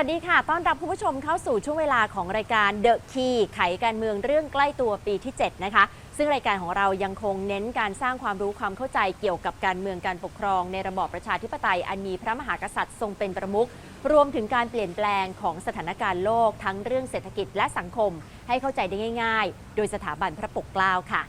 วัสดีค่ะ ต้อนรับคุณผู้ชมเข้าสู่ช่วงเวลาของรายการ The Key ไขการเมืองเรื่องใกล้ตัวปีที่ 7 นะคะ ซึ่งรายการของเรายังคงเน้นการสร้างความรู้ความเข้าใจเกี่ยวกับการเมืองการปกครอง ในระบอบประชาธิปไตยอันมีพระมหากษัตริย์ทรงเป็นประมุขรวมถึงการเปลี่ยนแปลงของสถานการณ์โลก ทั้งเรื่องเศรษฐกิจและสังคม ให้เข้าใจได้ง่าย ๆ โดยสถาบันพระปกเกล้าค่ะ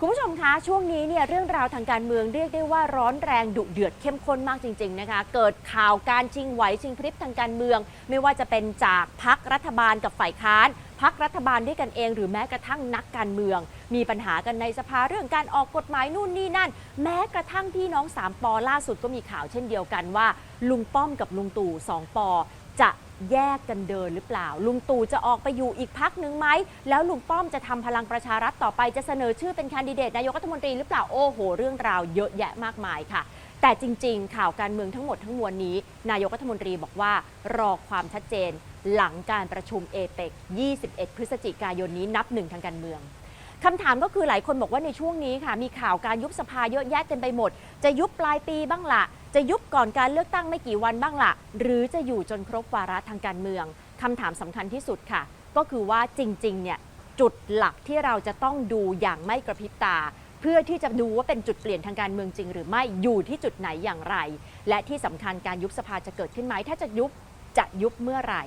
คุณผู้ชมคะช่วงนี้เนี่ยเรื่องราวทางการเมืองเรียกได้ว่าร้อนแรงดุเดือดเข้มข้นมากจริง ๆนะคะ เกิดข่าวการชิงไหวชิงพริบทางการเมือง ไม่ว่าจะเป็นจากพักรัฐบาลกับฝ่ายค้านพักรัฐบาลด้วยกันเอง หรือแม้กระทั่งนักการเมือง มีปัญหากันในสภาเรื่องการออกกฎหมายนู่นนี่นั่น แม้กระทั่งพี่น้องสามปอล่าสุดก็มีข่าวเช่นเดียวกันว่า ลุงป้อมกับลุงตู่สองปอจะ แยกกันเดินหรือเปล่า ลุงตู่จะออกไปอยู่อีกพักหนึ่งไหม แล้วลุงป้อมจะทำพลังประชารัฐต่อไปจะเสนอชื่อเป็นแคนดิเดตนายกรัฐมนตรีหรือเปล่า โอ้โห เรื่องราวเยอะแยะมากมายค่ะ แต่จริง ๆ ข่าวการเมืองทั้งหมดทั้งมวลนี้ นายกรัฐมนตรีบอกว่ารอความชัดเจน หลังการประชุมเอเปก21 พฤศจิกายนนี้นับหนึ่งทางการเมืองคำถามก็คือหลายคนบอกว่าในช่วงนี้ค่ะ มีข่าวการยุบสภาเยอะแยะเต็มไปหมด จะยุบปลายปีบ้างละ จะยุบก่อนการเลือกตั้งไม่กี่วันบ้างละหรือจะอยู่จนครบวาระทางการเมืองคำถามสำคัญที่สุดค่ะ ก็คือว่าจริงๆเนี่ยจุดหลักที่เราจะต้องดูอย่างไม่กระพริบตา เพื่อที่จะดูว่าเป็นจุดเปลี่ยนทางการเมืองจริง หรือไม่อยู่ที่จุดไหนอย่างไร และที่สำคัญการยุบสภาจะเกิดขึ้นไหมถ้าจะยุบจะยุบเมื่อไหร่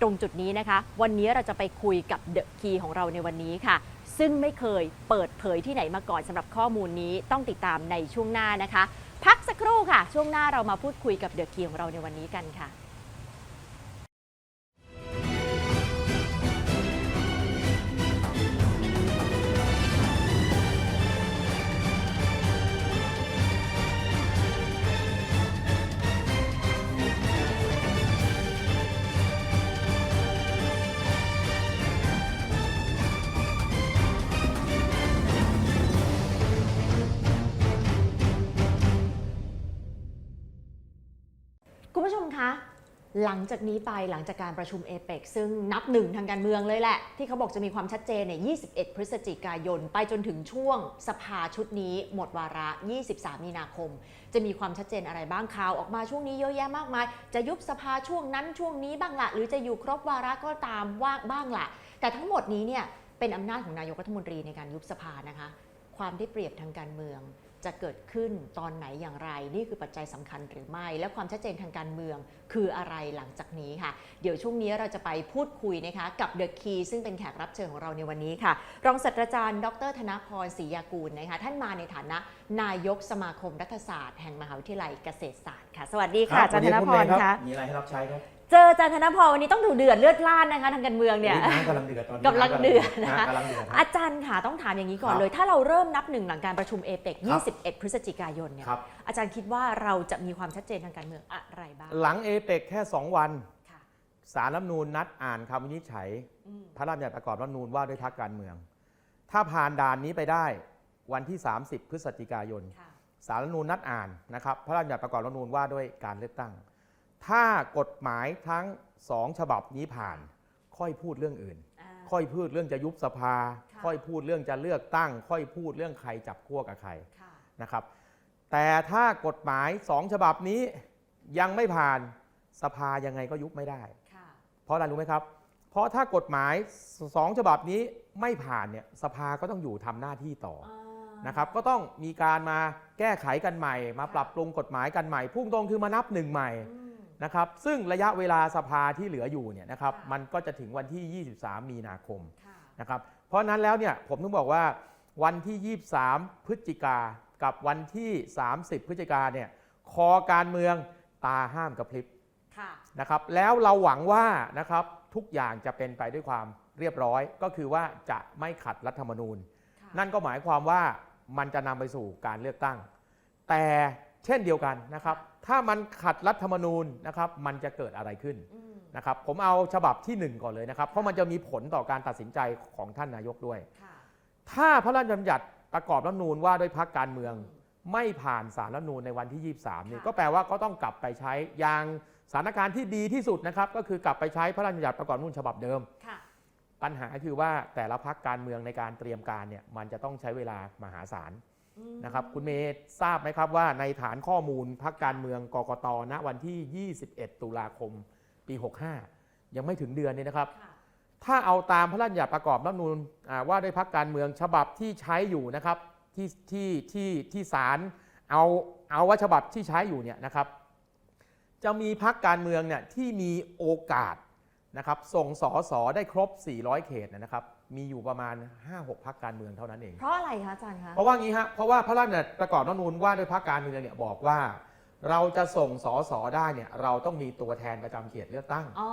ตรงจุดนี้นะคะ วันนี้เราจะไปคุยกับเดอะคีของเราในวันนี้ค่ะ ซึ่งไม่เคยเปิดเผยที่ไหนมาก่อนสำหรับข้อมูลนี้ต้องติดตามในช่วงหน้านะคะ พักสักครู่ค่ะ ช่วงหน้าเรามาพูดคุยกับเดอะคีของเราในวันนี้กันค่ะ หลังจากนี้ไปหลังจากการประชุมเอเปกซึ่งนับหนึ่งทางการเมืองเลยแหละ ที่เขาบอกจะมีความชัดเจนเนี่ย21 พฤศจิกายน ไปจนถึงช่วงสภาชุดนี้หมดวาระ 23 มีนาคม จะมีความชัดเจนอะไรบ้างข่าวออกมาช่วงนี้เยอะแยะมากมาย จะยุบสภาช่วงนั้นช่วงนี้บ้างละหรือจะอยู่ครบวาระก็ตามว่าบ้างละแต่ทั้งหมดนี้เนี่ยเป็นอำนาจของนายกรัฐมนตรีในการยุบสภานะคะ ความได้เปรียบทางการเมือง จะเกิดขึ้นตอนไหนอย่างไร นี่คือปัจจัยสำคัญหรือไม่ และความชัดเจนทางการเมืองคืออะไรหลังจากนี้ค่ะ เดี๋ยวช่วงนี้เราจะไปพูดคุยนะคะกับเดอะคีซึ่งเป็นแขกรับเชิญของเราในวันนี้ค่ะ รองศาสตราจารย์ ดรธนพรศรียากูลนะคะท่านมาในฐานะนายกสมาคมรัฐศาสตร์แห่งมหาวิทยาลัยเกษตรศาสตร์ค่ะ สวัสดีค่ะอาจารย์ธนพรค่ะมีอะไรให้รับใช้ครับ เจออาจารย์ธนพรวันนี้ต้องดูเดือดเลือดพล่านนะคะทางการเมืองเนี่ยน้ำกำลังเดือดตอนนี้กำลังเดือดนะคะำกำลังเดือดครับอาจารย์ค่ะต้องถามอย่างนี้ก่อนครับเลย ถ้าเราเริ่มนับหนึ่งหลังการประชุมเอเปกครับ21 พฤศจิกายนเนี่ยครับอาจารย์คิดว่าเราจะมีความชัดเจนทางการเมืองอะไรบ้างหลังเอเปกแค่ 2 วันค่ะสารรัฐธรรมนูญนัดอ่านคำวินิจฉัยอืมพระราชบัญญัติประกอบรัฐธรรมนูญว่าด้วยพรรคการเมือง ถ้าผ่านด่านนี้ไปได้วันที่ 30 พฤศจิกายนค่ะสารรัฐธรรมนูญนัดอ่านนะครับพระราชบัญญัติประกอบรัฐธรรมนูญว่าด้วยการเลือกตั้ง ถ้ากฎหมายทั้งสองฉบับนี้ผ่าน ค่อยพูดเรื่องอื่นอ่าค่อยพูดเรื่องจะยุบสภาค่ะค่อยพูดเรื่องจะเลือกตั้ง ค่อยพูดเรื่องใครจับขั้วกับใครค่ะนะครับ แต่ถ้ากฎหมายสองฉบับนี้ยังไม่ผ่านสภายังไงก็ยุบไม่ได้ค่ะเพราะอะไรรู้ไหมครับ เพราะถ้ากฎหมายสองฉบับนี้ไม่ผ่านเนี่ยสภาก็ต้องอยู่ทำหน้าที่ต่ออ่านะครับก็ต้องมีการมาแก้ไขกันใหม่ มาปรับปรุงกฎหมายกันใหม่ พุ่งตรงคือมานับหนึ่งใหม่อืม นะครับซึ่งระยะเวลาสภาที่เหลืออยู่เนี่ยนะครับค่ะมันก็จะถึงวันที่ 23 มีนาคมค่ะนะครับเพราะฉะนั้นแล้วเนี่ยผมต้องบอกว่าวันที่ 23 พฤศจิกากับวันที่ 30 พฤศจิกาเนี่ยคอการเมืองตาห้ามกระพริบค่ะนะครับแล้วเราหวังว่านะครับทุกอย่างจะเป็นไปด้วยความเรียบร้อย ก็คือว่าจะไม่ขัดรัฐธรรมนูญค่ะนั่นก็หมายความว่ามันจะนำไปสู่การเลือกตั้ง แต่เช่นเดียวกันนะครับ ถ้ามันขัดรัฐธรรมนูญนะครับมันจะเกิดอะไรขึ้นอืมนะครับผมเอาฉบับที่ 1 ก่อนเลยนะครับ เพราะมันจะมีผลต่อการตัดสินใจของท่านนายกด้วยค่ะถ้าพระราชบัญญัติประกอบรัฐธรรมนูญว่าด้วยพักการเมืองไม่ผ่านสารรัฐธรรมนูญในวันที่ 23นี่ค่ะก็แปลว่าก็ต้องกลับไปใช้อย่างสถานการณ์ที่ดีที่สุดนะครับ ก็คือกลับไปใช้พระราชบัญญัติประกอบรัฐธรรมนูญฉบับเดิมค่ะปัญหาคือว่าแต่ละพักการเมืองในการเตรียมการเนี่ยมันจะต้องใช้เวลามหาศาลอืม นะครับคุณเมย์ทราบไหมครับว่าในฐานข้อมูลพักการเมืองกกตณวันที่ 21 ตุลาคม ปี 65 ยังไม่ถึงเดือนนี้นะครับค่ะถ้าเอาตามพระราชบัญญัติประกอบรัฐธรรมนูญอ่าว่าด้วยพักการเมืองฉบับที่ใช้อยู่นะครับที่ที่ที่ที่ศาลเอาเอาว่าฉบับที่ใช้อยู่เนี่ยนะครับ จะมีพักการเมืองเนี่ยที่มีโอกาส นะครับส่งสอสอได้ครบ 400 เขตเนยนะครับมีอยู่ประมาณ 5-6พักการเมืองเท่านั้นเอง เพราะอะไรคะอาจารย์คะเพราะว่างี้ฮะเพราะว่าพระราชบัญญัติประกอบรัฐธรรมนูญว่าด้วยพรรคการเมืองเนี่ยบอกว่า เราจะส่งสอสอได้เนี่ยเราต้องมีตัวแทนประจำเขตเลือกตั้ง อ๋อ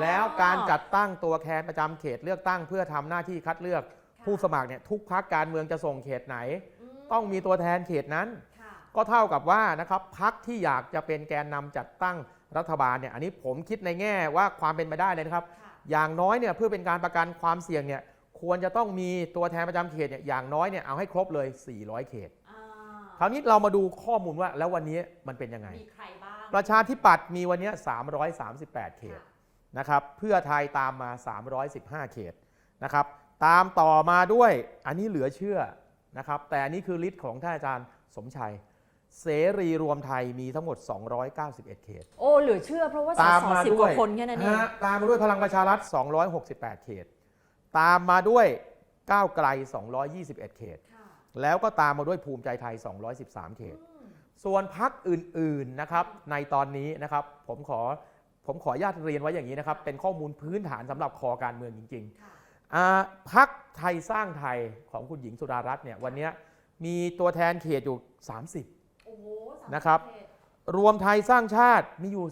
แล้วการจัดตั้งตัวแทนประจำเขตเลือกตั้ง เพื่อทำหน้าที่คัดเลือกค่ะผู้สมัครเนี่ยทุกพรรคการเมืองจะส่งเขตไหนมต้องมีตัวแทนเขตนั้น ค่ะก็เท่ากับว่านะครับพักที่อยากจะเป็นแกนนำจัดตั้ง รัฐบาลเนี่ยอันนี้ผมคิดในแง่ว่าความเป็นไปได้เลยนะครับค่ะอย่างน้อยเนี่ยเพื่อเป็นการประกันความเสี่ยงเนี่ยควรจะต้องมีตัวแทนประจำเขตเนี่ยอย่างน้อยเนี่ยเอาให้ครบเลย 400 เขตอ่าคราวนี้เรามาดูข้อมูลว่าแล้ววันนี้มันเป็นยังไงมีใครบ้างประชาธิปัตย์มีวันนี้ 338 เขตค่ะนะครับเพื่อไทยตามมา 315 เขตนะครับตามต่อมาด้วยอันนี้เหลือเชื่อนะครับแต่อันนี้คือลิสต์ของท่านอาจารย์สมชัย เสรีรวมไทยมีทั้งหมด 291 เขต โอ้เหลือเชื่อเพราะว่าสตามสมาสิบด้กวยว่าคนแค่นั้นเองฮะตามมาด้วยพลังประชารัฐ 268 เขต ตามมาด้วยก้าวไกล 221 เขตค่ะแล้วก็ตามมาด้วยภูมิใจไทย 213 เขต ส่วนพักอื่นๆนะครับในตอนนี้นะครับผมขอผมขออนุญาตเรียนไว้อย่างนี้นะครับ เป็นข้อมูลพื้นฐานสำหรับคอการเมืองจริงค่ะๆอ่าพักไทยสร้างไทยของคุณหญิงสุดารัตน์เนี่ยวันเนี้ยมีตัวแทนเขตอยู่ 30โอ้โหสาม นะครับเขตรวมไทยสร้างชาติมีอยู่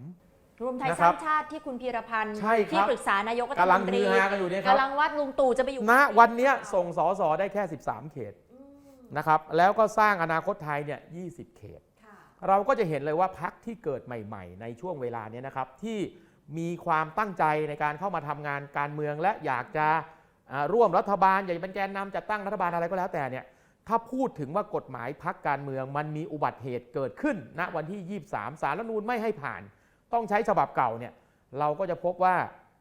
13รวมไทยนะสครัร้าบงชาติที่คุณพีรพันธ์ใช่ครับที่ปรึกษานายกรัฐกำลัมงนตฮืรีอฮากันอยู่เนี่ยครับกำลังวัดลุงตู่จะไปอยู่ณวันเนี้ยส่งสอสอได้แค่ 13 เขตอืมนะครับ แล้วก็สร้างอนาคตไทยเนี่ย 20 เขตค่ะเราก็จะเห็นเลยว่าพักที่เกิดใหม่ ๆ ในช่วงเวลาเนี้ยนะครับ ที่มีความตั้งใจในการเข้ามาทำงานการเมืองและอยากจะอ่าร่วมรัฐบาลอยากจะเป็นแกนนำจัดตั้งรัฐบาลอะไรก็แล้วแต่เนี่ย ถ้าพูดถึงว่ากฎหมายพักการเมืองมันมีอุบัติเหตุเกิดขึ้นณวันที่ 23 สารรัฐธรรมนูญไม่ให้ผ่าน ต้องใช้ฉบับเก่าเนี่ยเราก็จะพบว่า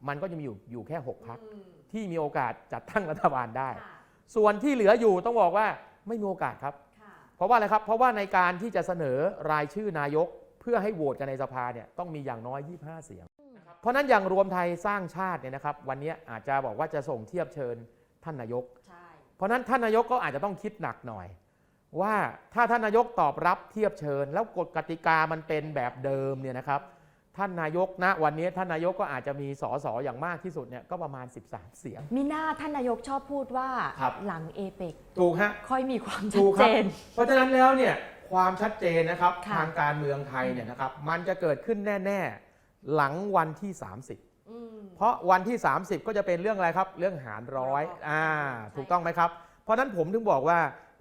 มันก็จะมีอยู่อยู่แค่ 6 พักอืมที่มีโอกาสจัดตั้งรัฐบาลได้ค่ะส่วนที่เหลืออยู่ต้องบอกว่าไม่มีโอกาสครับค่ะเพราะว่าอะไรครับ เพราะว่าในการที่จะเสนอรายชื่อนายก เพื่อให้โหวตกันในสภาเนี่ยต้องมีอย่างน้อย 25 เสียง เพราะฉะนั้นอย่างรวมไทยสร้างชาติเนี่ยนะครับ วันนี้อาจจะบอกว่าจะส่งเทียบเชิญท่านนายกใช่เพ ราะฉะนั้นท่านนายกก็อาจจะต้องคิดหนักหน่อย ว่าถ้าท่านนายกตอบรับเทียบเชิญ แล้วกฎกติกามันเป็นแบบเดิมเนี่ยนะครับ ท่านนายกณวันนี้ท่านนายกก็อาจจะมีสสอย่างมากที่สุดเนี่ยก็ประมาณ 13 เสียง มีหน้าท่านนายกชอบพูดว่าครับ หลังเอเปกถูกฮะ ค่อยมีความชัถูดกคเจรับน เพราะฉะนั้นแล้วเนี่ยความชัดเจนนะครับค่ะ ทางการเมืองไทยเนี่ยนะครับมันจะเกิดขึ้นแน่ ๆ หลังวันที่ 30อืม เพราะวันที่ 30 ก็จะเป็นเรื่องอะไรครับ เรื่องหารร้อยร้อยอ่าใช่ถูกต้องไหมครับ เพราะฉะนั้นผมถึงบอกว่า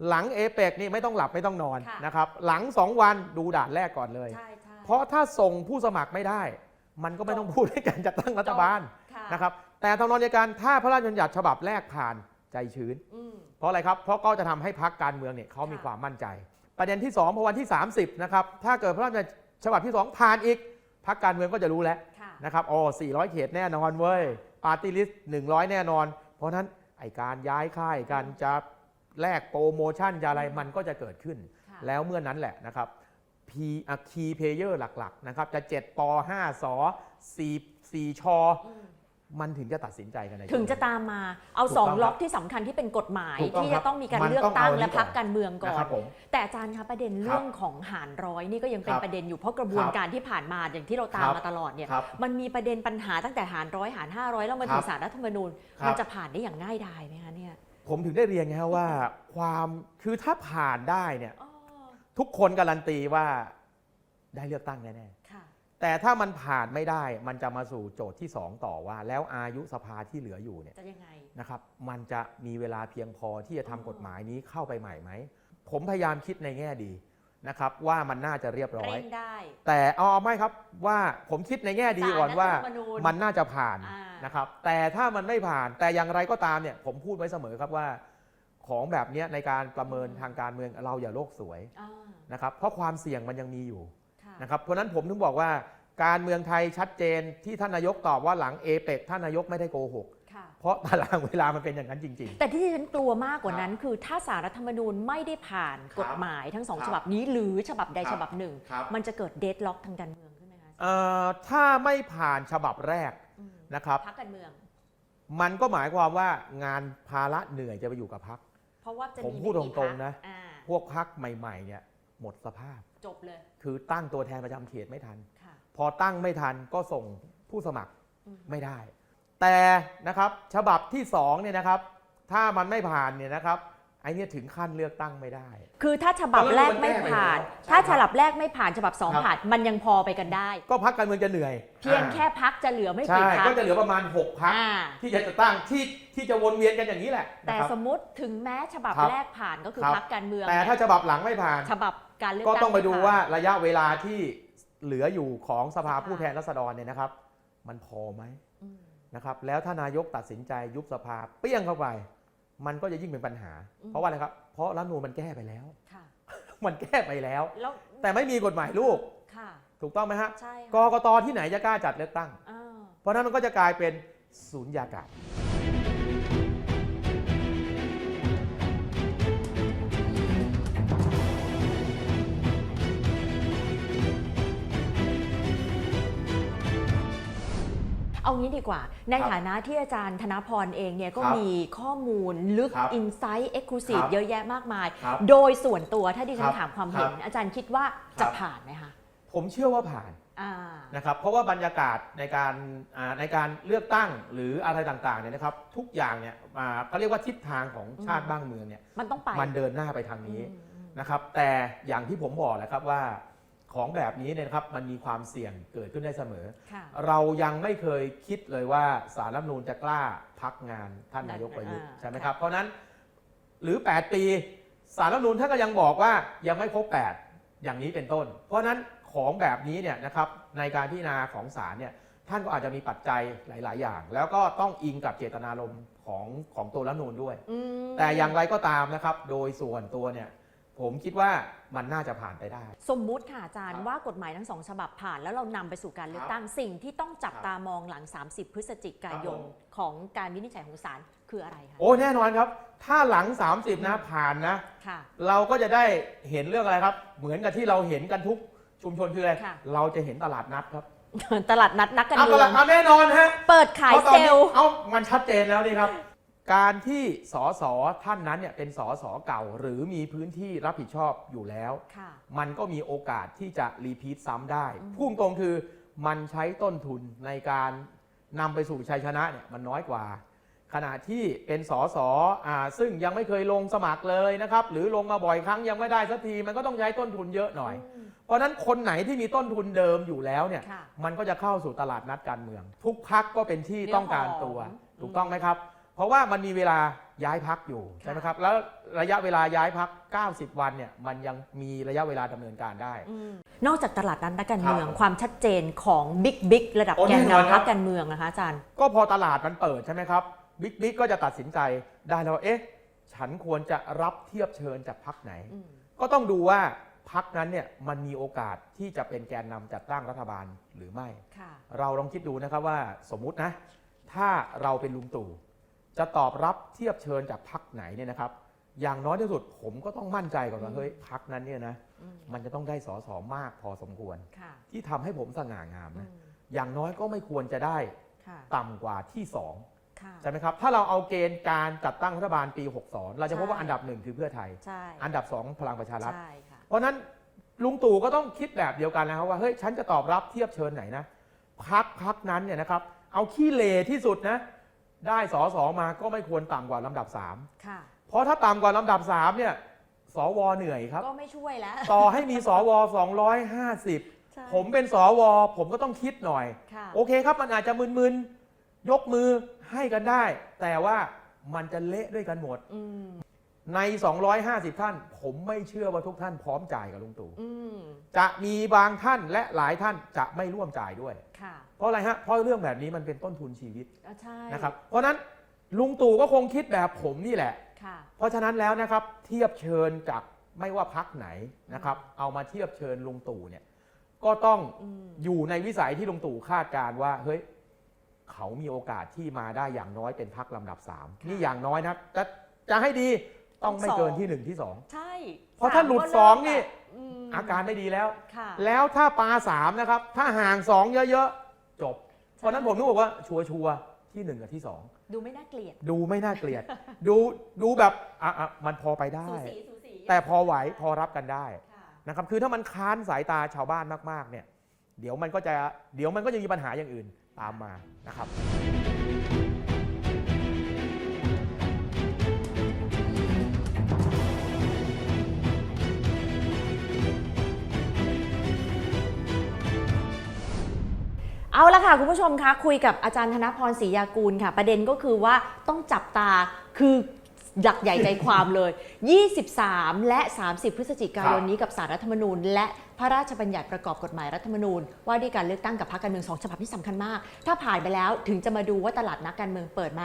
หลังเอเปกนี่ไม่ต้องหลับไม่ต้องนอนค่ะนะครับหลัง 2 วันดูด่านแรกก่อนเลยใช่ใช่เพราะถ้าส่งผู้สมัครไม่ได้ มันก็ไม่ต้องพูดให้การจัดตั้งรัฐบาลค่ะนะครับแต่ทางนอนเดียวกันถ้าพระราชบัญญัติฉบับแรกผ่านใจชื้นอืมเพราะอะไรครับ เพราะก็จะทำให้พักการเมืองเนี่ยเขามีค่ะความมั่นใจ ประเด็นที่2พอวันที่ 30นะครับถ้าเกิดพระราชบัญญัติฉบับที่ 2 ผ่านอีกพักการเมืองก็จะรู้แล้วค่ะ นะครับอ๋อ400 เขตแน่นอนเว้ยปาร์ตี้ลิสต์100 แน่นอน เพราะฉะนั้นไอการย้ายค่ายการจะแลกโปรโมชั่นจะอะไรมันก็จะเกิดขึ้นค่ะแล้วเมื่อนั้นแหละนะครับ P อะ Key Player หลักๆนะครับจะ 7ป5ส4 4ชออื มมันถึงจะตัดสินใจกันในถึงจะช่วตามมาเอาถูกสองต้องล็อกครับที่สำคัญที่เป็นกฎหมายถูกต้องที่ครัจะบต้องมีการมันเลือกต้องตั้งเอาและนี่พักก่อนการเมืองก่อนะนครับผมแต่อาจารย์คะประเด็นเรื่องของหารร้อยนี่ก็ยังเป็นครับประเด็นอยู่เพราะกระบวนครับการที่ผ่านมาอย่างที่เราตามครับมาตลอดเนี่ยครับมันมีประเด็นปัญหาตั้งแต่หารร้อยหารห้าร้อยแล้วมาถึครังบสารรัฐธรรมนูญครับมันจะผ่านได้อย่างง่ายดายไหมคะเนี่ยผมถึงได้เรียนไงครับว่าความคือถ้าผ่านได้เนี่ยอ๋อทุกคนการันตีว่าได้เลือกตั้งแน่ค่ะๆ แต่ถ้ามันผ่านไม่ได้มันจะมาสู่โจทย์ที่ 2 ต่อว่า แล้วอายุสภาที่เหลืออยู่เนี่ยจะยังไงนะครับมันจะมีเวลาเพียงพอที่จะทำกฎหมายนี้เข้าไปใหม่ไหม ผมพยายามคิดในแง่ดีนะครับว่ามันน่าจะเรียบร้อยเร่งได้แต่เอาเอาไม่ครับว่าผมคิดในแง่ดีก่อนว่าศาลรัฐธรรมนูญมันน่าจะผ่านอ่านนะครับแต่ถ้ามันไม่ผ่านแต่อย่างไรก็ตามเนี่ยผมพูดไว้เสมอครับว่าของแบบเนี้ยในการประเมินทางการเมืองเราอย่าโลกสวยอ่านะครับเพราะความเสี่ยงมันยังมีอยู่ค่ะ นะครับเพราะฉะนั้นผมถึงบอกว่าการเมืองไทยชัดเจนที่ท่านนายกตอบว่าหลังเอเปกท่านนายกไม่ได้โกหกค่ะเพราะตารางเวลามันเป็นอย่างนั้นจริงแต่ที่ฉันกลัวมากกว่านั้น คือถ้าสารรัฐธรรมนูญไม่ได้ผ่านครับกฎหมายทั้งสองครับฉบับนี้ หรือฉบับใดครับฉบับหนึ่งครับมันจะเกิดเดดล็อกทางการเมืองขึ้นไหมคะๆเอ่อถ้าไม่ผ่านฉบับแรกอืมนะครับพักการเมือง มันก็หมายความว่างานภาระเหนื่อยจะไปอยู่กับพักเพราะว่าจะผมมีพูดไม่กี่ตรงๆพคนะอ่าพวกพักใหม่ๆเนี่ย หมดสภาพ จบเลย คือตั้งตัวแทนประจำเขตไม่ทัน ค่ะพอตั้งไม่ทันก็ส่งผู้สมัครอืมไม่ได้ แต่นะครับฉบับที่สองเนี่ยนะครับ ถ้ามันไม่ผ่านเนี่ยนะครับไอ้เนี่ยถึงขั้นเลือกตั้งไม่ได้ คือถ้าฉบับแรกไม่ผ่านแล้วมันแก้ไปแล้วถ้าฉบับแรกไม่ผ่านฉบับสองครับ ผ่านมันยังพอไปกันได้ ก็พักการเมืองจะเหนื่อยเพียงอ่าแค่พักจะเหลือไม่ใช่กี่พักก็จะเหลือประมาณ6พักอ่าที่จะจะตั้งที่ที่จะวนเวียนกันอย่างนี้แหละแต่นะครับ สมมติถึงแม้ฉบับครับแรกผ่านก็คือครับ พักการเมืองแต่ถ้าฉบับหลังไม่ผ่าน ฉบับ การเลือกก็ตั้งต้องไปดูม่ผ่นว่าระยะเวลาที่เหลืออยู่ของสภาสภาผู้แทนราษฎรเนี่ยนะครับ มันพอไหมอืมนะครับ แล้วถ้านายกตัดสินใจยุบสภาเปี้ยงเข้าไป มันก็จะยิ่งเป็นปัญหา เพราะว่าอะไรครับ เพราะรัฐธรรมนูญมันแก้ไปแล้ว ค่ะมันแก้ไปแล้ว แล้วแต่ไม่มีกฎหมายลูก ค่ะ ถูกต้องไหมฮะใช่กค่ะกตที่ไหนจะกล้าจัดเลือกตั้งอ่าเพราะฉะนั้นมันก็จะกลายเป็นศูนย์ยากาศ เอางี้ดีกว่า ในครับฐานะที่อาจารย์ธนพรเองเนี่ยก็ครับมีข้อมูลลึกครับอินไซต์เอ็กซ์คลูซีฟครับเยอะแยะมากมายครับโดยส่วนตัวถ้าดิฉัคนรับถามความเห็นครับอาจารย์คิดว่าคจะรับผ่านไหมคะผมเชื่อว่าผ่านอ่านะครับเพราะว่าบรรยากาศในการอ่าในการเลือกตั้งหรืออะไรต่างๆเนี่ยนะครับทุกอย่างเนี่ยอ่าเขาเรียกว่าทิศทางของชาติอืมบ้านเมืองเนี่ยมันต้องไปมันเดินหน้าไปทางนี้อืมอืมนะครับแต่อย่างที่ผมบอกแหละครับว่า ของแบบนี้เนี่ยนะครับมันมีความเสี่ยงเกิดขึ้นได้เสมอ ค่ะเรายังไม่เคยคิดเลยว่าสารรัฐธรรมนูญจะกล้าพักงานท่านนายกประยุทธ์อ่า ใช่ไหมครับ เพราะฉะนั้นหรือ 8 ปีสารรัฐธรรมนูญท่านก็ยังบอกว่ายังไม่ครบ 8 อย่างนี้เป็นต้น เพราะฉะนั้นของแบบนี้เนี่ยนะครับในการพิจารณาของศาลเนี่ยท่านก็อาจจะมีปัจจัยหลาย ๆ อย่าง แล้วก็ต้องอิงกับเจตนารมณ์ของของตัวรัฐธรรมนูญด้วย อืม แต่อย่างไรก็ตามนะครับ โดยส่วนตัวเนี่ย ผมคิดว่ามันน่าจะผ่านไปได้ สมมุติค่ะอาจารย์ครับว่ากฎหมายทั้งสองฉบับผ่าน แล้วเรานำไปสู่การเลือกตั้งสิ่งที่ต้องจับครับตามองหลัง 30 พฤศจิกายนครับผม ของการวินิจฉัยของศาลคืออะไรคะโอ้แน่นอนครับ ถ้าหลัง 30 นะผ่านนะ ค่ะ เราก็จะได้เห็นเรื่องอะไรครับ เหมือนกับที่เราเห็นกันทุกชุมชนคืออะไรค่ะ เราจะเห็นตลาดนัดครับตลาดนัดนักการเอาเมืตอลางดเอาแน่นอนฮะเปิดขายพระตเซอนนี้ลล์ เอามันชัดเจนแล้วนี่ครับ การที่สสท่านนั้นเนี่ยเป็นสสเก่า หรือมีพื้นที่รับผิดชอบอยู่แล้ว ค่ะ มันก็มีโอกาสที่จะรีพีทซ้ำได้อืม พุ่งตรงคือมันใช้ต้นทุนในการนำไปสู่ชัยชนะเนี่ยมันน้อยกว่า ขณะที่เป็นสสอ่าซึ่งยังไม่เคยลงสมัครเลยนะครับ หรือลงมาบ่อยครั้งยังไม่ได้สักทีมันก็ต้องใช้ต้นทุนเยอะหน่อย ม เพราะฉะนั้นคนไหนที่มีต้นทุนเดิมอยู่แล้วเนี่ย ค่ะมันก็จะเข้าสู่ตลาดนัดการเมือง ทุกพักก็เป็นที่เนื้อต้องการหอมตัวอืมถูกต้องไหมครับ เพราะว่ามันมีเวลาย้ายพักอยู่ค่ะใช่ไหมครับ แล้วระยะเวลาย้ายพัก 90 วันเนี่ยมันยังมีระยะเวลาดำเนินการได้อืมนอกจากตลาดนัดนักการเมืองครับความชัดเจนของบิ๊กบิ๊กระดับโอ้แกนแน่นอนนำครัพับกการเมืองนะคะอาจารย์ ก็พอตลาดมันเปิดใช่ไหมครับบิ๊กบิ๊กก็จะตัดสินใจได้แล้วว่าเอ๊ะ ฉันควรจะรับเทียบเชิญจากพักไหนอืมก็ต้องดูว่าพักนั้นเนี่ยมันมีโอกาสที่จะเป็นแกนนำจัดตั้งรัฐบาลหรือไม่ค่ะเราลองคิดดูนะครับว่าสมมุตินะ ถ้าเราเป็นลุงตู่ จะตอบรับเทียบเชิญจากพักไหนเนี่ยนะครับ อย่างน้อยที่สุดผมก็ต้องมั่นใจก่อนว่าอืมเฮ้ยพักนั้นเนี่ยนะอืมมันจะต้องได้สอสอมากพอสมควรค่ะที่ทำให้ผมสง่างามอืนะมอย่างน้อยก็ไม่ควรจะได้ค่ะต่ำกว่าที่สองค่ะใช่ไหมครับถ้าเราเอาเกณฑ์การจัดตั้งรัฐบาลปี 62 เราจะพบว่าใช่อันดับหนึ่งคือเพื่อไทยใช่อันดับสองพลังประชารัฐใช่ค่ะเพราะฉะนั้นลุงตู่ก็ต้องคิดแบบเดียวกันนะครับว่าเฮ้ยฉันจะตอบรับเทียบเชิญไหนนะพักพักนั้นเนี่ยนะครับเอาขี้เลที่สุดนะ ได้สอสอมาก็ไม่ควรต่ำกว่าลำดับ ค่ะ 3 เพราะถ้าต่ำกว่าลำดับ 3 เนี่ยสวเหนื่อยครับ ก็ไม่ช่วยแล้ว ต่อให้มีสว250 ใช่ผมเป็นสวผมก็ต้องคิดหน่อย ค่ะ โอเคครับมันอาจจะมึนๆ ยกมือให้กันได้ แต่ว่ามันจะเละด้วยกันหมด อืม ใน 250 ท่าน ผมไม่เชื่อว่าทุกท่านพร้อมจ่ายกับลุงตู่อืมจะมีบางท่านและหลายท่านจะไม่ร่วมจ่ายด้วย ค่ะเพราะอะไรฮะเพราะเรื่องแบบนี้มันเป็นต้นทุนชีวิตอะใช่นะครับเพราะฉะนั้นลุงตู่ก็คงคิดแบบผมนี่แหละ ค่ะ เพราะฉะนั้นแล้วนะครับเทียบเชิญจากไม่ว่าพักไหนนะครับ เอามาเทียบเชิญลุงตู่เนี่ยก็ต้องอืม อยู่ในวิสัยที่ลุงตู่คาดการณ์ว่าเฮ้ยเขามีโอกาสที่มาได้อย่างน้อยเป็นพักลำดับ3นี่อย่างน้อยนะจะจะให้ดี ต้องไม่เกินที่1ที่2ใช่เพราะถ้าหลุดก็สองเริ่มนี่แบบมอาการไม่ดีแล้ว ค่ะ แล้วถ้าปา3นะครับ ถ้าห่าง2เยอะๆ จบ เพราะฉะนั้นผมนึกบอกว่าชัวร์ๆที่1กับที่2ดูไม่น่าเกลียด ดูไม่น่าเกลียด ดูดูแบบอะอะมันพอไปได้ สูสีสูสีแต่พอไหวพอรับกันได้ ค่ะ นะครับคือถ้ามันค้านสายตาชาวบ้านมากๆเนี่ยเดี๋ยวมันก็จะเดี๋ยวมันก็จะมีปัญหาอย่างอื่นตามมานะครับ เอาละค่ะคุณผู้ชมคะคุยกับอาจารย์ธนพรศรียากูลค่ะ ประเด็นก็คือว่าต้องจับตาคือหลักใหญ่ใจความเลย 23 และ 30 พฤศจิกายนนี้กับสารรัฐธรรมนูญ และ ระราชบัญญัติประกอบกฎหมายรัฐธรรมนูญ ว่าด้วยการเลือกตั้งกับพรรคการเมืองสองฉบับที่สำคัญมาก ถ้าผ่านไปแล้วถึงจะมาดูว่าตลาดนักการเมืองเปิดไหม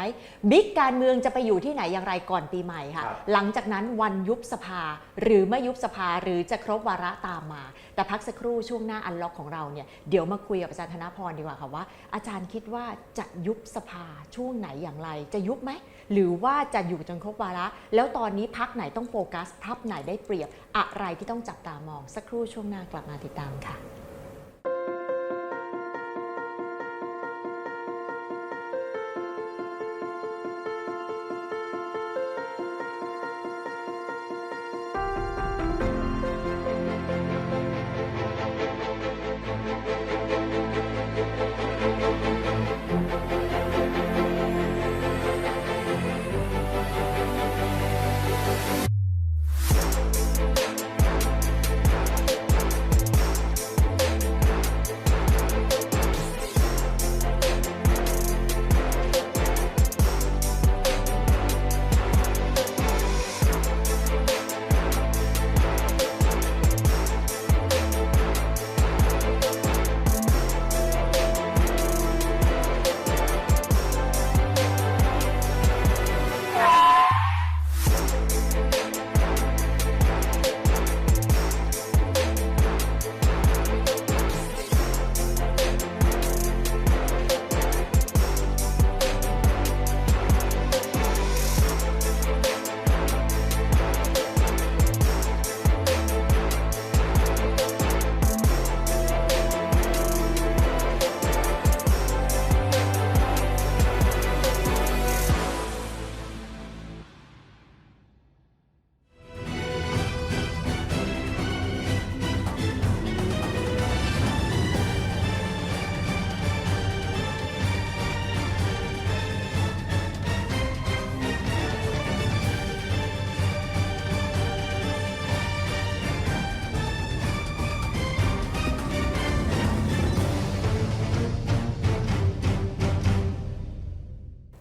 บิ๊กการเมืองจะไปอยู่ที่ไหนอย่างไรก่อนปีใหม่ค่ะครับหลังจากนั้นวันยุบสภา หรือไม่ยุบสภาหรือจะครบวาระตามมา แต่พักสักครู่ช่วงหน้าอันล็อกของเราเนี่ยเดี๋ยวมาคุยกับอาจารย์ธนพรดีกว่าค่ะว่า อาจารย์คิดว่าจะยุบสภาช่วงไหนอย่างไรจะยุบไหม หรือว่าจะอยู่จนครบวาระ แล้วตอนนี้พักไหนต้องโฟกัสพักไหนได้เปรียบ อะไรที่ต้องจับตามอง สักครู่ช่วงหน้ากลับมาติดตามค่ะ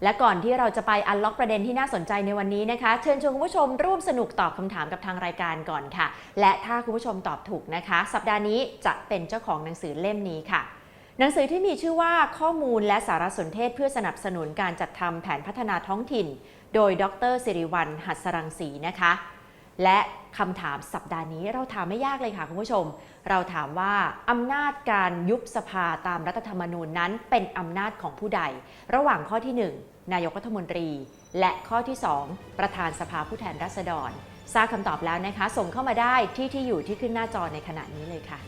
และก่อนที่เราจะไปอันล็อกประเด็นที่น่าสนใจในวันนี้นะคะ เชิญชวนคุณผู้ชมร่วมสนุกตอบคำถามกับทางรายการก่อนค่ะ และถ้าคุณผู้ชมตอบถูกนะคะ สัปดาห์นี้จะเป็นเจ้าของหนังสือเล่มนี้ค่ะหนังสือที่มีชื่อว่าข้อมูลและสารสนเทศเพื่อสนับสนุนการจัดทำแผนพัฒนาท้องถิ่น โดยดรสิริวัลหัสรังสีนะคะ และคำถามสัปดาห์นี้เราถามไม่ยากเลยค่ะคุณผู้ชม เราถามว่าอำนาจการยุบสภาตามรัฐธรรมนูญนั้นเป็นอำนาจของผู้ใด ระหว่างข้อที่ 1 นายกรัฐมนตรี และข้อที่ 2 ประธานสภาผู้แทนราษฎร ทราบคำตอบแล้วนะคะ ส่งเข้ามาได้ที่ที่อยู่ที่ขึ้นหน้าจอในขณะนี้เลยค่ะ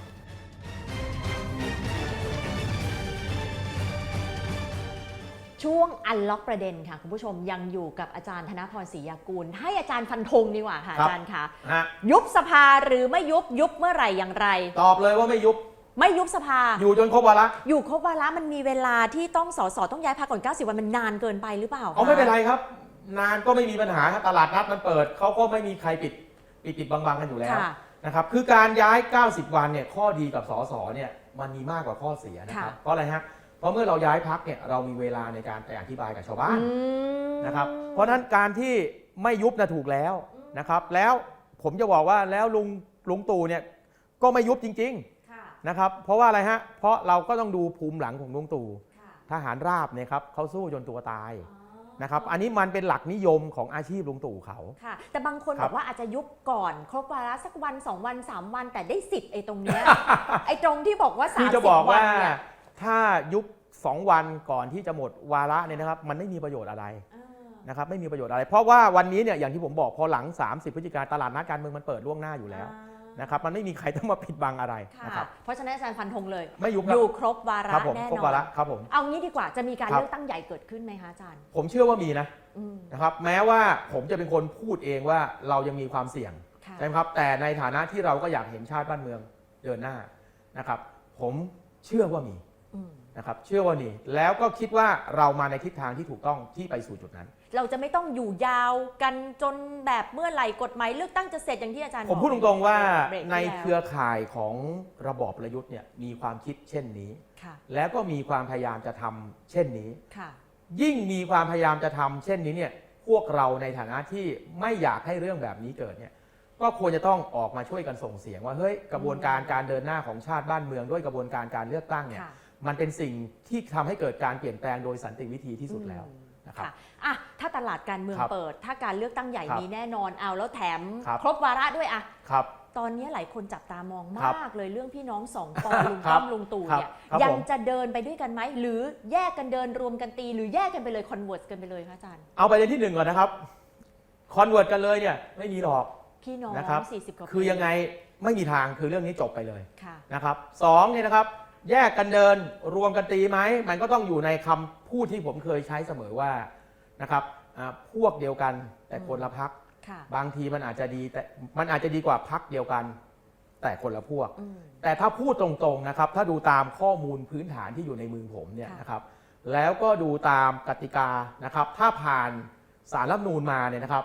ช่วงอันล็อกประเด็นค่ะ คุณผู้ชมยังอยู่กับอาจารย์ธนพรศรียากูล ให้อาจารย์ฟันธงดีกว่าค่ะครับอาจารย์คะฮะยุบสภาหรือไม่ยุบยุบเมื่อไหร่อย่างไร ตอบเลยว่าไม่ยุบ ไม่ยุบสภา อยู่จนครบวาระอยู่ครบวาระมันมีเวลาที่ต้องสสต้องย้ายพรรคก่อน 90 วันมันนานเกินไปหรือเปล่าเอาคะไม่เป็นไรครับ นานก็ไม่มีปัญหาครับตลาดนัดมันเปิดเขาก็ไม่มีใครปิดปิดปิดบังๆกันอยู่แล้วค่ะ นะครับคือการย้าย 90 วันเนี่ยข้อดีกับสสเนี่ยมันมีมากกว่าข้อเสียนะครับค่ะเพราะอะไรฮะเพราะเมื่อเราย้ายพักเนี่ยเรามีเวลาในการไปอธิบายกับชาวบ้าน อืม นะครับเพราะฉะนั้นการที่ไม่ยุบนะถูกแล้วนะครับ แล้วผมจะบอกว่าแล้วลุงลุงตู่เนี่ยก็ไม่ยุบจริงค่ะๆ นะครับเพราะว่าอะไรฮะเพราะเราก็ต้องดูภูมิหลังของลุงตู่ค่ะทหารราบเนี่ยครับเขาสู้จนตัวตายอ๋อนะครับอันนี้มันเป็นหลักนิยมของอาชีพลุงตู่เขาค่ะ แต่บางคนครับบอกว่าอาจจะยุบก่อนครบวาระสักวันสองวันสามวัน แต่ได้สิทธิ์ไอ้ตรงเนี้ยไอ้ตรงที่บอกว่าสาคืมอสิจะบบอกวัว่านเนี่ยถ้ายุบ2 วันก่อนที่จะหมดวาระเนี่ยนะครับ มันไม่มีประโยชน์อะไรเออนะครับไม่มีประโยชน์อะไร เพราะว่าวันนี้เนี่ยอย่างที่ผมบอกพอหลัง 30 พฤศจิกาตลาดนัดการเมืองมันเปิดล่วงหน้าอยู่แล้วอ่า นะครับมันไม่มีใครต้องมาปิดบังอะไรค่ะนะครับ เพราะฉะนั้นอาจารย์ฟันธงเลย ไม่ยุบคอรับยู่ครบวาระครับผมแน่ครบนอวาระนครับผม เอางี้ดีกว่าจะมีการครับ เลือกตั้งใหญ่เกิดขึ้นไหมคะอาจารย์ผมเชื่อว่ามีนะอืมนะครับ แม้ว่าผมจะเป็นคนพูดเองว่าเรายังมีความเสี่ยง ค่ะ ใช่ไหมครับแต่ในฐานะที่เราก็อยากเห็นชาติบ้านเมืองเดินหน้านะครับ ผมเชื่อว่ามีอืมนะครับ เชื่อว่ามีแล้วก็คิดว่าเรามาในทิศทางที่ถูกต้องที่ไปสู่จุดนั้น เราจะไม่ต้องอยู่ยาวกันจนแบบเมื่อไหร่กฎหมายเลือกตั้งจะเสร็จอย่างที่อาจารย์ผมบอกพูดตรงๆว่าเบรกที่ในแล้วเครือข่ายของระบอบประยุทธ์เนี่ยมีความคิดเช่นนี้ ค่ะแล้วก็มีความพยายามจะทำเช่นนี้ ค่ะยิ่งมีความพยายามจะทำเช่นนี้เนี่ยพวกเราในฐานะที่ไม่อยากให้เรื่องแบบนี้เกิดเนี่ยก็ควรจะต้องออกมาช่วยกันส่งเสียงว่าเฮ้ยกระบวนการการเดินหน้าของชาติบ้านเมือง ด้วยกระบวนการการเลือกตั้งเนี่ยค่ะมันเป็นสิ่งที่ทำให้เกิดการเปลี่ยนแปลงโดยสันติวิธีที่สุดแล้วอืมนะครับค่ะอะถ้าตลาดการเมืองครับเปิด ถ้าการเลือกตั้งใหญ่ครับมีแน่นอนเอาแล้วแถมครับ ครบวาระด้วยอะครับ ตอนนี้หลายคนจับตามองครับมากเลยเรื่องพี่น้องสองปอลุงครัป้บอมลุงตู่ครับเนี่ยครับยังผม จะเดินไปด้วยกันไหมหรือแยกกันเดินรวมกันตี หรือแยกกันไปเลยคอนเวิร์สกันไปเลยคะอาจารย์ เอาไปในที่หนึ่งก่อนนะครับคอนเวิร์ตกันเลยเนี่ยไม่มีหรอก พี่น้องนะครับ40กว่าปีคือยังไงไม่มีทางคือเรื่องนี้จบไปเลยค่ะ นะครับสองเนี่ยนะครับ แยกกันเดินรวมกันตีไหมมันก็ต้องอยู่ในคำพูดที่ผมเคยใช้เสมอว่านะครับ อ่าพวกเดียวกัน แต่คนละพัก ค่ะ บางทีมันอาจจะดีแต่มันอาจจะดีกว่าพักเดียวกัน แต่คนละพวก อืม แต่ถ้าพูดตรงๆนะครับ ถ้าดูตามข้อมูลพื้นฐานที่อยู่ในมือผมเนี่ยค่ะ นะครับ แล้วก็ดูตามกติกานะครับ ถ้าผ่านสารรัฐธรรมนูญมาเนี่ยนะครับ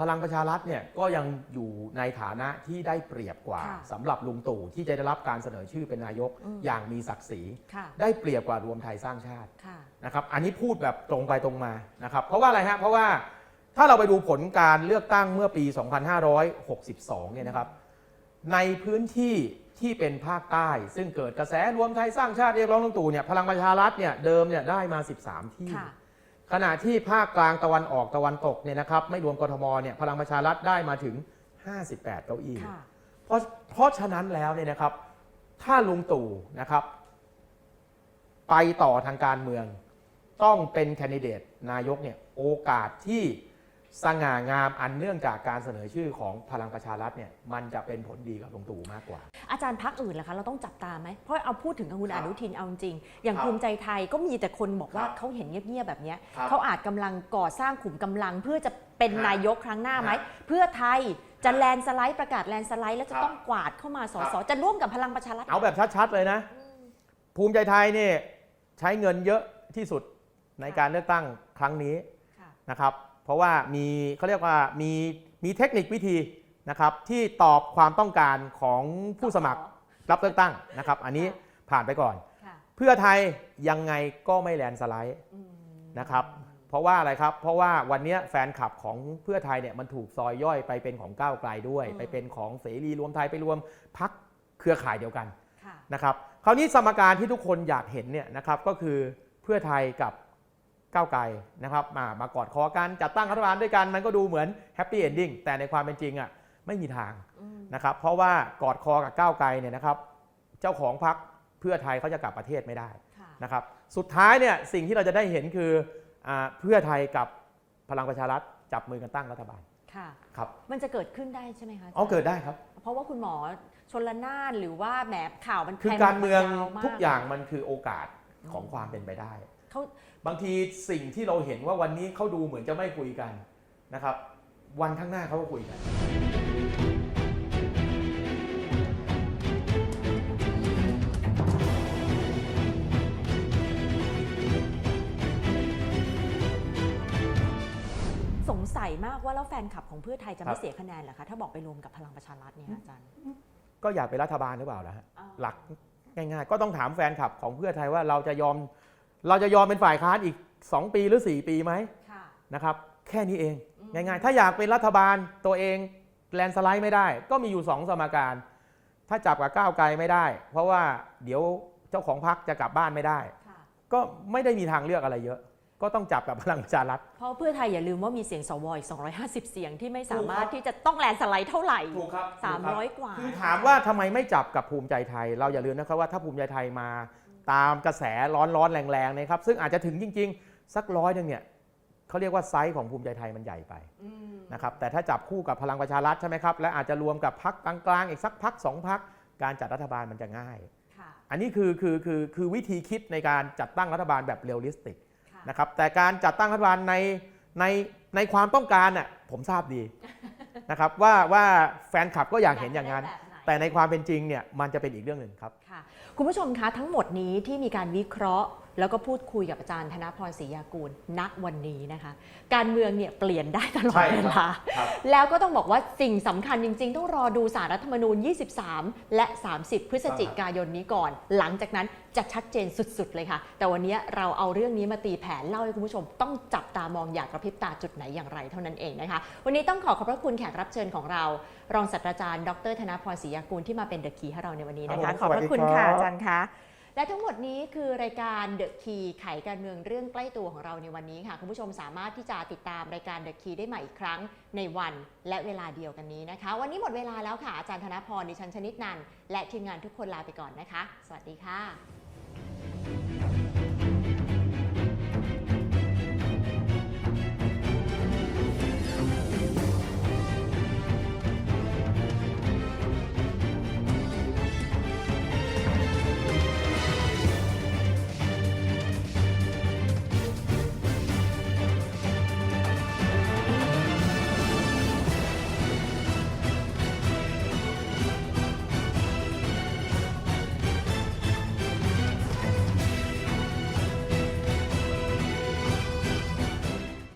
พลังประชารัฐเนี่ยก็ยังอยู่ในฐานะที่ได้เปรียบกว่าค่ะสำหรับลุงตู่ที่จะได้รับการเสนอชื่อเป็นนายกอืมอย่างมีศักดิ์ศรีค่ะได้เปรียบกว่ารวมไทยสร้างชาติค่ะนะครับอันนี้พูดแบบตรงไปตรงมานะครับเพราะว่าอะไรฮะเพราะว่าถ้าเราไปดูผลการเลือกตั้งเมื่อปี 2562 เนี่ยนะครับ ในพื้นที่ที่เป็นภาคใต้ ซึ่งเกิดกระแสรวมไทยสร้างชาติเรียกร้องลุงตู่เนี่ยพลังประชารัฐเนี่ยเดิมเนี่ยได้มา 13 ที่ค่ะ ขณะที่ภาคกลางตะวันออกตะวันตกเนี่ยนะครับไม่รวมกทมเนี่ยพลังประชารัฐได้มาถึง 58 เก้าอี้ค่ะ เพราะเพราะฉะนั้นแล้วเนี่ยนะครับ ถ้าลุงตู่นะครับ ไปต่อทางการเมือง ต้องเป็นแคนดิเดตนายกเนี่ยโอกาสที่ สง่างามอันเนื่องจากการเสนอชื่อของพลังประชารัฐเนี่ยมันจะเป็นผลดีกับลุงตู่มากกว่า อาจารย์พักอื่นล่ะคะ เราต้องจับตาไหมเพราะเอาพูดถึงกับคุณครัอบนุทินเอาจริง อย่างครับภูมิใจไทยก็มีแต่คนบอกว่าครับเขาเห็นเงียบๆแบบเนี้ยครับเขาอาจกำลังก่อสร้างขุมกำลัง เพื่อจะเป็นครับนายกครั้งหน้าไหมครับเพื่อไทยจะแลนด์สไลด์ประกาศแลนด์สไลด์แล้วจะครับต้องกวาดเข้ามาสครับสจะร่วมกับพลังประชารัฐเอาแบบชัดๆเลยนะ ภูมิใจไทยเนี่ยใช้เงินเยอะที่สุดในการเลือกตั้งครั้งนี้ค่ะนะครับ เพราะว่ามีเขาเรียกว่ามีมีเทคนิควิธีนะครับที่ตอบความต้องการของผู้สมัครรับเลือกตั้งนะครับ อันนี้ผ่านไปก่อนค่ะเพื่อไทยยังไงก็ไม่แลนด์สไลด์อืมนะครับเพราะว่าอะไรครับ เพราะว่าวันนี้แฟนคลับของเพื่อไทยเนี่ยมันถูกซอยย่อยไปเป็นของก้าวไกลด้วย ไปเป็นของเสรีรวมไทยไปรวมพักเครือข่ายเดียวกันค่ะนะครับคราวนี้สมการที่ทุกคนอยากเห็นเนี่ยนะครับก็คือเพื่อไทยกับ ก้าวไกลนะครับมามากอดคอกันจัดตั้งรัฐบาลด้วยกันมันก็ดูเหมือนแฮปปี้เอนดิ้งแต่ในความเป็นจริงอะไม่มีทางอืมนะครับเพราะว่ากอดคอกับก้าวไกลเนี่ยนะครับเจ้าของพรรคเพื่อไทยเขาจะกลับประเทศไม่ได้ค่ะนะครับสุดท้ายเนี่ยสิ่งที่เราจะได้เห็นคืออาเพื่อไทยกับพลังประชารัฐจับมือกันตั้งรัฐบาลค่ะครับมันจะเกิดขึ้นได้ใช่ไหมคะเอาเกิดได้ครับ เพราะว่าคุณหมอชนละนานหรือว่าแหมข่าวมันคือแพการเมืองยาวมทุกอย่างมันคือโอกาสของความเป็นไปได้เขา บางทีสิ่งที่เราเห็นว่าวันนี้เขาดูเหมือนจะไม่คุยกันนะครับ วันข้างหน้าเขาก็คุยกัน สงสัยมากว่าแล้วแฟนคลับของเพื่อไทยจะครัไม่บเสียคะแนนเหรอคะ ถ้าบอกไปรวมกับพลังประชารัฐเนี่ยอาจารย์ ก็อยากเป็นรัฐบาลหรือเปล่าล่ะฮะอ้าว หลักง่ายๆ ก็ต้องถามแฟนคลับของเพื่อไทยว่าเราจะยอม เราจะยอมเป็นฝ่ายค้านอีก 2 ปีหรือ 4 ปีไหมค่ะนะครับ แค่นี้เอง ง่ายๆ ถ้าอยากเป็นรัฐบาลตัวเองแลนด์สไลด์ไม่ได้ ก็มีอยู่ 2 สมการ ถ้าจับกับก้าวไกลไม่ได้ เพราะว่าเดี๋ยวเจ้าของพรรคจะกลับบ้านไม่ได้ ก็ไม่ได้มีทางเลือกอะไรเยอะ ก็ต้องจับกับพลังประชารัฐเพราะเพื่อไทยอย่าลืมว่ามีเสียงสวอีก250 เสียงที่ไม่สามารถถูกครับที่จะต้องแลนด์สไลด์เท่าไหร่ถูกครับ300 กว่าคือถามว่าทำไมไม่จับกับภูมิใจไทย เราอย่าลืมนะครับว่าถ้าภูมิใจไทยมา ตามกระแสร้อนๆ แรงๆนะครับ ซึ่งอาจจะถึงจริง ๆ สักร้อยหนึงเนี่ยเขาเรียกว่าไซส์ของภูมิใจไทยมันใหญ่ไปนะครับแต่ถ้าจับคู่กับพลังประชารัฐใช่ไหมครับและอาจจะรวมกับพักกลางๆอีกสักพักสองพักการจัดรัฐบาลมันจะง่ายค่ะอันนี้คือคือคือคือวิธีคิดในการจัดตั้งรัฐบาลแบบเรียลลิสติกค่ะนะครับแต่การจัดตั้งรัฐบาลในในในความต้องการน่ะผมทราบดีนะครับว่าว่าแฟนคลับก็อยากเห็นอย่างนั้นแบบไหนแต่ในความเป็นจริงเนี่ยมันจะเป็นอีกเรื่องหนึ่งครับ ค่ะ คุณผู้ชมคะทั้งหมดนี้ที่มีการวิเคราะห์ แล้วก็พูดคุยกับอาจารย์ธนพรศรียากูลณวันนี้นะคะ การเมืองเนี่ยเปลี่ยนได้ตลอดใช่เวครับลาครับแล้วก็ต้องบอกว่าสิ่งสำคัญจริง ๆ ต้องรอดูสารรัฐธรรมนูญ 23 และ 30 พฤศจิกายนนี้ก่อน หลังจากนั้นจะชัดเจนสุดๆเลยค่ะ แต่วันนี้เราเอาเรื่องนี้มาตีแผนเล่าให้คุณผู้ชม ต้องจับตามองอย่างกระพริบตาจุดไหนอย่างไรเท่านั้นเองนะคะ วันนี้ต้องขอขอบพระคุณแขกรับเชิญของเรา รองศาสตราจารย์ ดรธนพรศรียากูลที่มาเป็นเดอะคีให้เราในวันนี้นะครัคะบผมขอบพระคุณสวัสดีค่ะอาจารย์คะและทั้งหมดนี้คือรายการเดอะคีไขการเมืองเรื่องใกล้ตัวของเราในวันนี้ค่ะ คุณผู้ชมสามารถที่จะติดตามรายการเดอะคีได้ใหม่อีกครั้งในวันและเวลาเดียวกันนี้นะคะ วันนี้หมดเวลาแล้วค่ะอาจารย์ธนพรดิฉันชนิดนันและทีมงานทุกคนลาไปก่อนนะคะ สวัสดีค่ะ